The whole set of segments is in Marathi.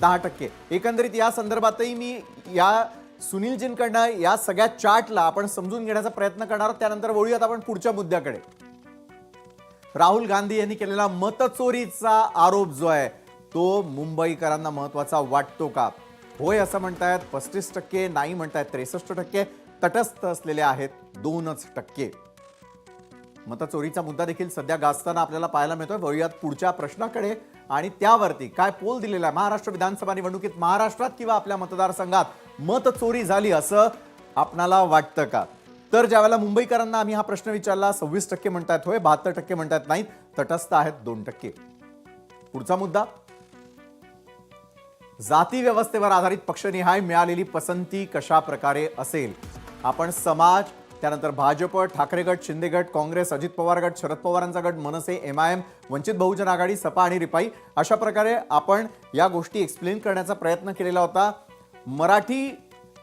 दहा टक्के. एकंदरीत या संदर्भातही मी या सुनीलजींकडनं या सगळ्या चार्टला आपण समजून घेण्याचा प्रयत्न करणार त्यानंतर वळूयात आपण पुढच्या मुद्द्याकडे. राहुल गांधी यांनी केलेला मतचोरीचा आरोप जो आहे तो मुंबईकरांना महत्त्वाचा वाटतो का? होय असं म्हणतायत पस्तीस टक्के नाही म्हणतायत त्रेसष्ट टक्के तटस्थ असलेले आहेत दोनच टक्के. मतचोरीचा मुद्दा देखील सध्या गाजताना आपल्याला पाहायला मिळतोय. वळूयात पुढच्या प्रश्नाकडे. आणि त्यावरती काय पोल दिलेला आहे? महाराष्ट्र विधानसभा निवडणुकीत महाराष्ट्रात किंवा आपल्या मतदारसंघात मतचोरी झाली असं आपणाला वाटतं का? तर ज्यावेळेला मुंबईकरांना आम्ही हा प्रश्न विचारला सव्वीस टक्के म्हणतात होय बहात्तर टक्के म्हणतात नाहीत तटस्थ आहेत दोन टक्के. पुढचा मुद्दा. जाती व्यवस्थेवर आधारित पक्षनिहाय मिळालेली पसंती कशा प्रकारे असेल? आपण समाज त्यानंतर भाजप ठाकरे गट शिंदे गट काँग्रेस अजित पवार गट शरद पवारांचा गट Manse M I M Vanchit Bahujan Aghadi Sapa आणि रिपाई अशा प्रकारे आपण या गोष्टी एक्सप्लेन करण्याचा प्रयत्न केलेला होता. मराठी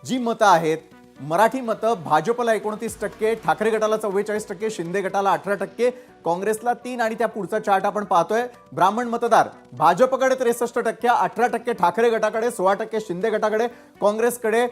जी मतं आहेत मराठी मतं भाजपला एकोणतीस टक्के ठाकरे गटाला चव्वेचाळीस टक्के शिंदे गटाला अठरा टक्के काँग्रेसला तीन आणि त्या पुढचा चार्ट आपण पाहतोय. ब्राह्मण मतदार भाजपकडे त्रेसष्ट टक्के अठरा टक्के ठाकरे गटाकडे सोळा टक्के शिंदे गटाकडे काँग्रेसकडे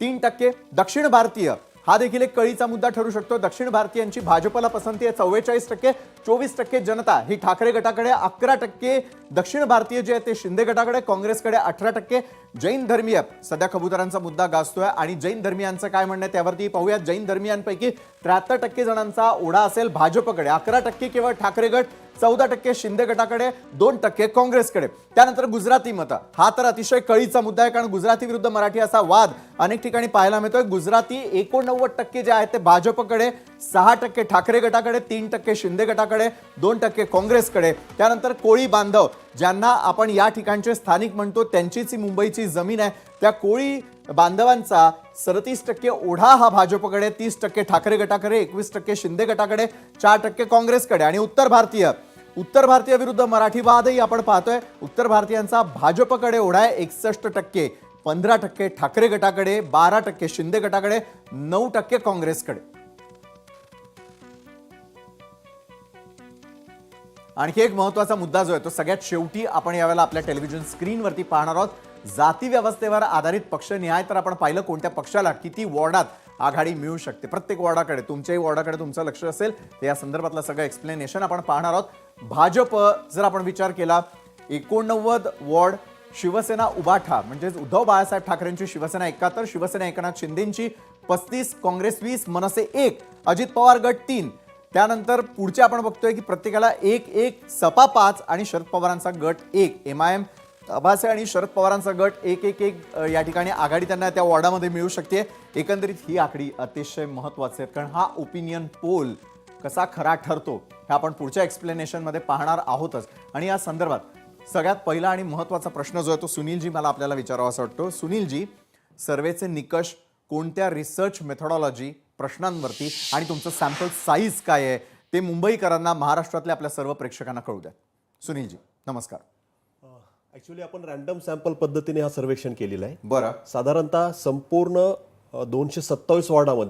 तीन टक्के दक्षिण भारतीय हा देखील एक कळीचा मुद्दा ठरू शकतो. दक्षिण भारतीयांची भाजपला पसंती आहे चव्वेचाळीस टक्के चोवीस टक्के जनता. ही ठाकरे गटाकडे अकरा टक्के दक्षिण भारतीय जे आहे ते शिंदे गटाकडे काँग्रेसकडे अठरा टक्के. जैन धर्मीय सध्या कबुतरांचा मुद्दा गाजतोय आणि जैन धर्मियांचं काय म्हणणं आहे त्यावरती पाहूयात. जैन धर्मियांपैकी त्र्याहत्तर टक्के जणांचा ओढा असेल भाजपकडे. अकरा टक्के केवळ ठाकरे गट. चौदा टक्के शिंदे गटाकडे दोन टक्के काँग्रेसकडे. त्यानंतर गुजराती मतं. हा तर अतिशय कळीचा मुद्दा आहे कारण गुजराती विरुद्ध मराठी असा वाद अनेक ठिकाणी पाहायला मिळतोय. गुजराती एकोणनव्वद टक्के जे आहेत ते भाजपकडे सहा टक्के ठाकरे गटाकडे तीन टक्के शिंदे गटाकडे दोन टक्के काँग्रेसकडे. त्यानंतर कोळी बांधव ज्यांना आपण या ठिकाणचे स्थानिक म्हणतो त्यांचीच मुंबईची जमीन आहे. त्या कोळी बांधवांचा सदतीस टक्के ओढा हा भाजपकडे तीस टक्के ठाकरे गटाकडे एकवीस टक्के शिंदे गटाकडे चार टक्के काँग्रेसकडे. आणि उत्तर भारतीय उत्तर भारतीय विरुद्ध मराठी वादही आपण पाहतोय. उत्तर भारतीयांचा भाजपकडे ओढा आहे एकसष्ट टक्के पंधरा टक्के ठाकरे गटाकडे बारा टक्के शिंदे गटाकडे नऊ टक्के काँग्रेसकडे. आणखी एक महत्त्वाचा मुद्दा जो आहे तो सगळ्यात शेवटी आपण यावेळेला आपल्या टेलिव्हिजन स्क्रीनवरती पाहणार आहोत. जाती व्यवस्थेवर आधारित पक्ष न्याय तर आपण पाहिलं कोणत्या पक्षाला किती वॉर्डात आघाडी मिळू शकते. प्रत्येक वॉर्डाकडे तुमच्याही वॉर्डाकडे तुमचं लक्ष असेल तर या संदर्भातलं सगळं एक्सप्लेनेशन आपण पाहणार आहोत. भाजप जर आपण विचार केला एकोणनव्वद वॉर्ड शिवसेना उबाठा म्हणजेच उद्धव बाळासाहेब ठाकरेंची शिवसेना एकाहत्तर शिवसेना एकनाथ शिंदेची पस्तीस काँग्रेस वीस मनसे एक अजित पवार गट तीन. त्यानंतर पुढचे आपण बघतोय की प्रत्येकाला एक एक सपा पाच आणि शरद पवारांचा गट एक एम आय एम आभासे आणि शरद पवारांचा गट एक एक एक या ठिकाणी आघाडी त्यांना त्या वॉर्डामध्ये मिळू शकते. एकंदरीत ही आकडी अतिशय महत्त्वाचे आहे कारण हा ओपिनियन पोल कसा खरा ठरतो हे आपण पुढच्या एक्सप्लेनेशनमध्ये पाहणार आहोतच. आणि या संदर्भात सगळ्यात पहिला आणि महत्त्वाचा प्रश्न जो आहे तो सुनीलजी मला आपल्याला विचारावा असं वाटतो. सुनीलजी सर्वेचे निकष कोणत्या रिसर्च मेथॉडॉलॉजी प्रश्नांवरती आणि तुमचं सॅम्पल साईज काय आहे ते मुंबईकरांना महाराष्ट्रातल्या आपल्या सर्व प्रेक्षकांना कळू द्या. सुनीलजी नमस्कार. ॲक्च्युली आपण रॅन्डम सॅम्पल पद्धतीने हा सर्वेक्षण केलेला आहे. बरं. साधारणतः संपूर्ण दोनशे सत्तावीस वॉर्डामध्ये